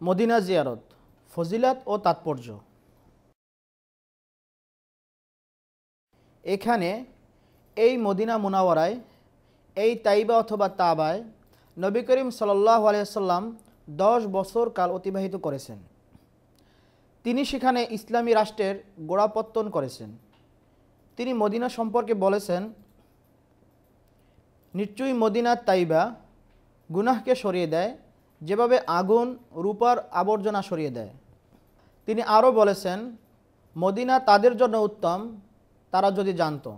Medina জিয়ারত, ফজিলাত ও তাৎপর্য। এখানে এই মদিনা মুনাওয়ারায়, এই তাইবা অথবা তাবায় নবী করিম সাল্লাহ আলিয়াল্লাম দশ বছর কাল অতিবাহিত করেছেন। তিনি সেখানে ইসলামী রাষ্ট্রের গোড়াপত্তন করেছেন। তিনি মদিনা সম্পর্কে বলেছেন, নিশ্চয়ই মদিনা তাইবা গুনাহকে সরিয়ে দেয় যেভাবে আগুন, রূপার আবর্জনা সরিয়ে দেয়। তিনি আরও বলেছেন, মদিনা তাদের জন্য উত্তম, তারা যদি জানত।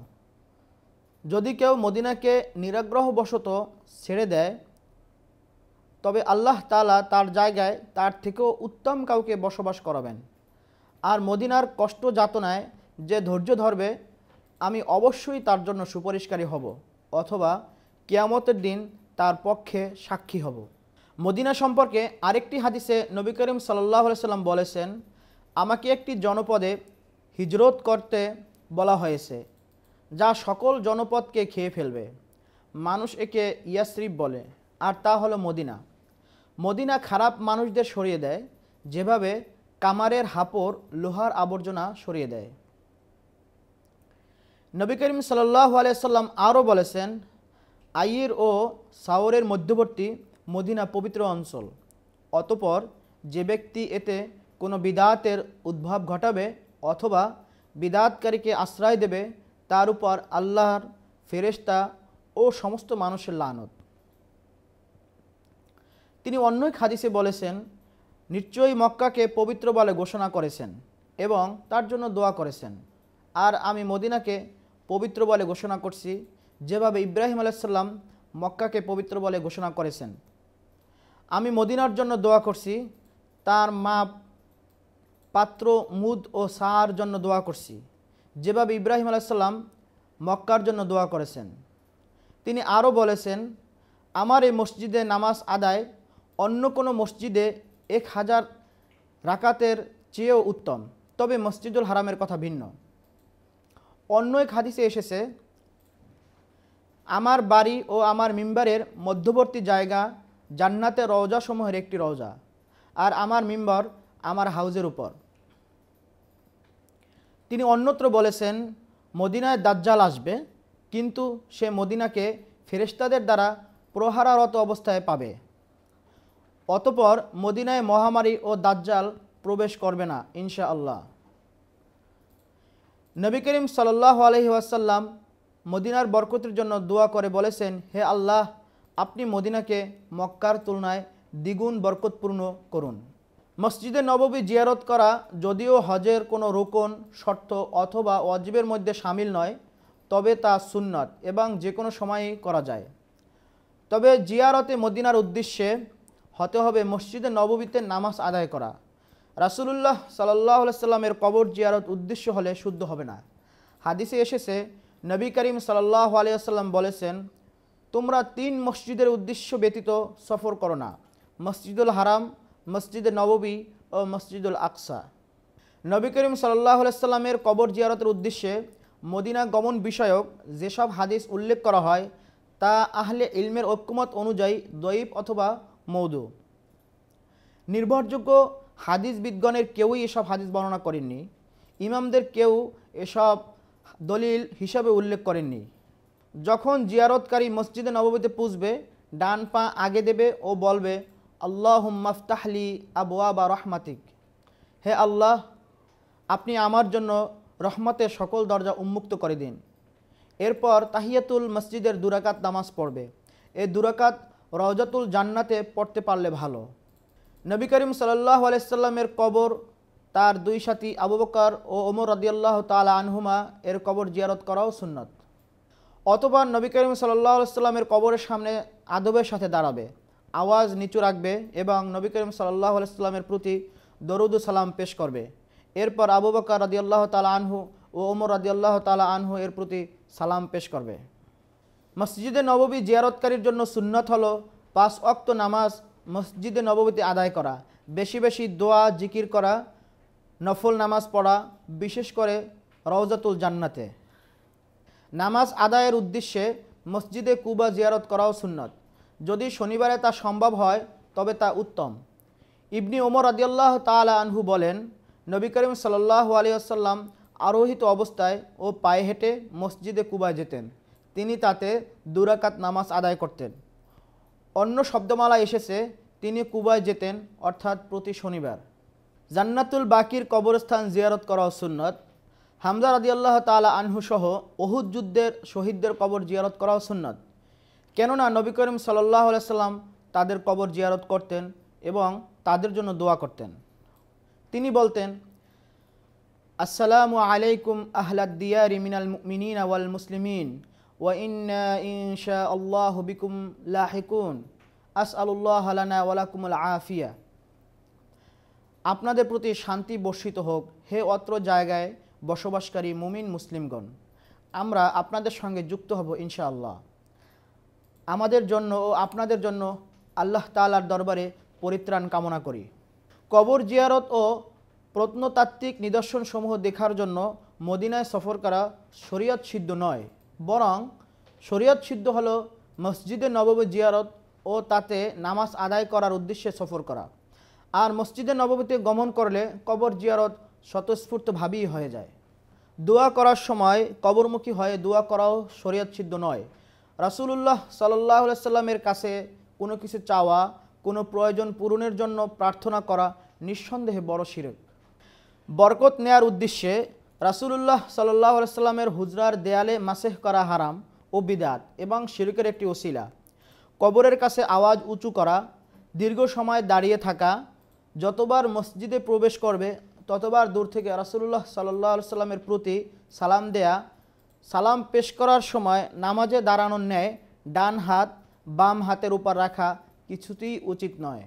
যদি কেউ মদিনাকে নিরাগ্রহবশত ছেড়ে দেয়, তবে আল্লাহ তালা তার জায়গায় তার থেকেও উত্তম কাউকে বসবাস করাবেন। আর মদিনার কষ্ট যাতনায় যে ধৈর্য ধরবে, আমি অবশ্যই তার জন্য সুপরিষ্কারী হব, অথবা কিয়ামতের দিন তার পক্ষে সাক্ষী হব। মদিনা সম্পর্কে আরেকটি হাদিসে নবী করিম সাল্লাহ সাল্লাম বলেছেন, আমাকে একটি জনপদে হিজরত করতে বলা হয়েছে, যা সকল জনপদকে খেয়ে ফেলবে। মানুষ একে ইয়াসরিফ বলে, আর তা হলো মদিনা। মদিনা খারাপ মানুষদের সরিয়ে দেয়, যেভাবে কামারের হাপড় লোহার আবর্জনা সরিয়ে দেয়। নবী করিম সাল্লাহ আলিয়াল্লাম আরও বলেছেন আইর ও সাওরের মধ্যবর্তী মদিনা পবিত্র অঞ্চল। অতপর যে ব্যক্তি এতে কোনো বিদাতের উদ্ভব ঘটাবে অথবা বিদাতকারীকে আশ্রয় দেবে, তার উপর আল্লাহর ফেরেশতা ও সমস্ত মানুষের লানত। তিনি অন্য এক হাদিসে বলেছেন, নিশ্চয়ই মক্কাকে পবিত্র বলে ঘোষণা করেছেন এবং তার জন্য দোয়া করেছেন। আর আমি মদিনাকে পবিত্র বলে ঘোষণা করছি, যেভাবে ইব্রাহিম আলাইসাল্লাম মক্কাকে পবিত্র বলে ঘোষণা করেছেন। আমি মদিনার জন্য দোয়া করছি। তার মা পাত্র মুদ ও সার জন্য দোয়া করছি। যেভাবে ইব্রাহিম আলাইসাল্লাম মক্কার জন্য দোয়া করেছেন। তিনি আরও বলেছেন, আমার এই মসজিদে নামাজ আদায় অন্য কোনো মসজিদে এক হাজার রাকাতের চেয়েও উত্তম। তবে মসজিদুল হারামের কথা ভিন্ন। অন্য এক হাদিসে এসেছে, আমার বাড়ি ও আমার মিম্বারের মধ্যবর্তী জায়গা জান্নাতে রওজা সমূহের একটি রওজা। আর আমার মিম্বর আমার হাউজের উপর। তিনি অন্যত্র বলেছেন, মদিনায় দাজ্জাল আসবে, কিন্তু সে মদিনাকে ফেরেশতাদের দ্বারা প্রহারারত অবস্থায় পাবে। অতপর মদিনায় মহামারী ও দাজ্জাল প্রবেশ করবে না ইনশা আল্লাহ নবী করিম সাল্লাহ আলহি ওয়াসাল্লাম মদিনার বরকতের জন্য দোয়া করে বলেছেন, হে আল্লাহ আপনি মদিনাকে মক্কার তুলনায় দ্বিগুণ বরকতপূর্ণ করুন। মসজিদে নববী জিয়ারত করা যদিও হজের কোনো রোকন, শর্ত অথবা অজীবের মধ্যে সামিল নয়, তবে তা সুন্নত এবং যে কোনো সময়ই করা যায়। তবে জিয়ারতে মদিনার উদ্দেশ্যে হতে হবে মসজিদে নববীতে নামাজ আদায় করা। রাসুলুল্লাহ সাল্লাহ সাল্লামের কবর জিয়ারত উদ্দেশ্য হলে শুদ্ধ হবে না। হাদিসে এসেছে, নবী করিম সাল্লাহ আলিয়াল্লাম বলেছেন তোমরা তিন মসজিদের উদ্দেশ্য ব্যতীত সফর করো না। মসজিদুল হারাম, মসজিদে নববী ও মসজিদুল আকসা। নবী করিম সাল্লাহ সাল্লামের কবর জিয়ারতের উদ্দেশ্যে মদিনা গমন বিষয়ক যেসব হাদিস উল্লেখ করা হয়, তা আহলে ইলমের ঐক্যমত অনুযায়ী দয়ীব অথবা মৌদু নির্ভরযোগ্য হাদিস বিজ্ঞানের কেউই এসব হাদিস বর্ণনা করেননি। ইমামদের কেউ এসব দলিল হিসাবে উল্লেখ করেননি। যখন জিয়ারতকারী মসজিদে নববীতে পুষবে, ডান পা আগে দেবে ও বলবে আল্লাহ মাফতাহলি আবুয়া বা রহমাতিক। হে আল্লাহ, আপনি আমার জন্য রহমতের সকল দরজা উন্মুক্ত করে দিন। এরপর তাহিয়াতুল মসজিদের দুরাকাত নামাজ পড়বে। এ দুরাকাত রওজাতুল জান্নাতে পড়তে পারলে ভালো। নবী করিম সাল্লাহ আলাইসাল্লামের কবর, তার দুই সাথী আবু বকর ও ওমর রদিয়াল্লাহ তালা আনহুমা এর কবর জিয়ারত করাও সুন্নত। অতবার নবী করিম সাল্লামের কবরের সামনে আদবের সাথে দাঁড়াবে। আওয়াজ নিচু রাখবে এবং নবী করিম সাল্লাহ আলাইস্লামের প্রতি দরুদ সালাম পেশ করবে। এরপর আবু বকর রদিয়াল্লাহ তালা আনহু ও ওমর রদিয়াল্লাহ তালা আনহু এর প্রতি সালাম পেশ করবে। মসজিদে নববী জিয়ারতকারীর জন্য সুন্নত হলো পাঁচ অক্ত নামাজ মসজিদে নববীতে আদায় করা, বেশি বেশি দোয়া, জিকির করা, নফল নামাজ পড়া, বিশেষ করে রওজাতুল জান্নাতে। নামাজ আদায়ের উদ্দেশ্যে মসজিদে কুবা জিয়ারত করাও সুন্নত। যদি শনিবারে তা সম্ভব হয়, তবে তা উত্তম। ইবনি ওমর আদিয়াল্লাহ তালা আনহু বলেন, নবী করিম সাল্লাহ আলিয়াল্লাম আরোহিত অবস্থায় ও পায়ে হেঁটে মসজিদে কুবায় যেতেন। তিনি তাতে দুরাকাত নামাজ আদায় করতেন। অন্য শব্দমালা এসেছে, তিনি কুবায় যেতেন, অর্থাৎ প্রতি শনিবার। জান্নাতুল বাকির কবরস্থান জিয়ারত করা সুন্নত। হামজা রাদিয়াল্লাহ তালা আনহু সহ অহুদ যুদ্ধের শহীদদের কবর জিয়ারত করাও সুন্নত। কেননা নবী করিম সাল্লাহ সাল্লাম তাদের কবর জিয়ারত করতেন এবং তাদের জন্য দোয়া করতেন। তিনি বলতেন, আসসালামু আলাইকুম আহলাদ দিয়ারি মিনাল মিনিন ওয়াল মুসলিমিন, ওয়া আল্লাহ আস ওয়ালাকুমুল আফিয়া। আপনাদের প্রতি শান্তি বর্ষিত হোক, হে অত্র জায়গায় বসবাসকারী মুমিন মুসলিমগণ, আমরা আপনাদের সঙ্গে যুক্ত হব ইনশাআল্লাহ। আমাদের জন্য ও আপনাদের জন্য আল্লাহ তালার দরবারে পরিত্রাণ কামনা করি। কবর জিয়ারত ও প্রত্নতাত্ত্বিক নিদর্শনসমূহ দেখার জন্য মদিনায় সফর করা শরীয়ত সিদ্ধ নয়, বরং শরীয়ত সিদ্ধ হলো মসজিদে নববী জিয়ারত ও তাতে নামাজ আদায় করার উদ্দেশ্যে সফর করা। আর মসজিদে নববীতে গমন করলে কবর জিয়ারত স্বতঃস্ফূর্তভাবেই হয়ে যায়। দোয়া করার সময় কবরমুখী হয়ে দোয়া করাও শরীয়ত সিদ্ধ নয়। রাসুলুল্লাহ সাল্লাহ সাল্লামের কাছে কোনো কিছু চাওয়া, কোনো প্রয়োজন পূরণের জন্য প্রার্থনা করা নিঃসন্দেহে বড় শিরক। বরকত নেয়ার উদ্দেশ্যে রাসুলুল্লাহ সাল্লাহ সাল্লামের হুজরার দেয়ালে মাসেহ করা হারাম ও বিদাত এবং শিরকের একটি ওসিলা। কবরের কাছে আওয়াজ উঁচু করা, দীর্ঘ সময় দাঁড়িয়ে থাকা, যতবার মসজিদে প্রবেশ করবে ততবার দূর থেকে রাসুল্লাহ সাল্লাহ সাল্লামের প্রতি সালাম দেয়া, সালাম পেশ করার সময় নামাজে দাঁড়ানোর ন্যায় ডান হাত বাম হাতের উপর রাখা কিছুতেই উচিত নয়।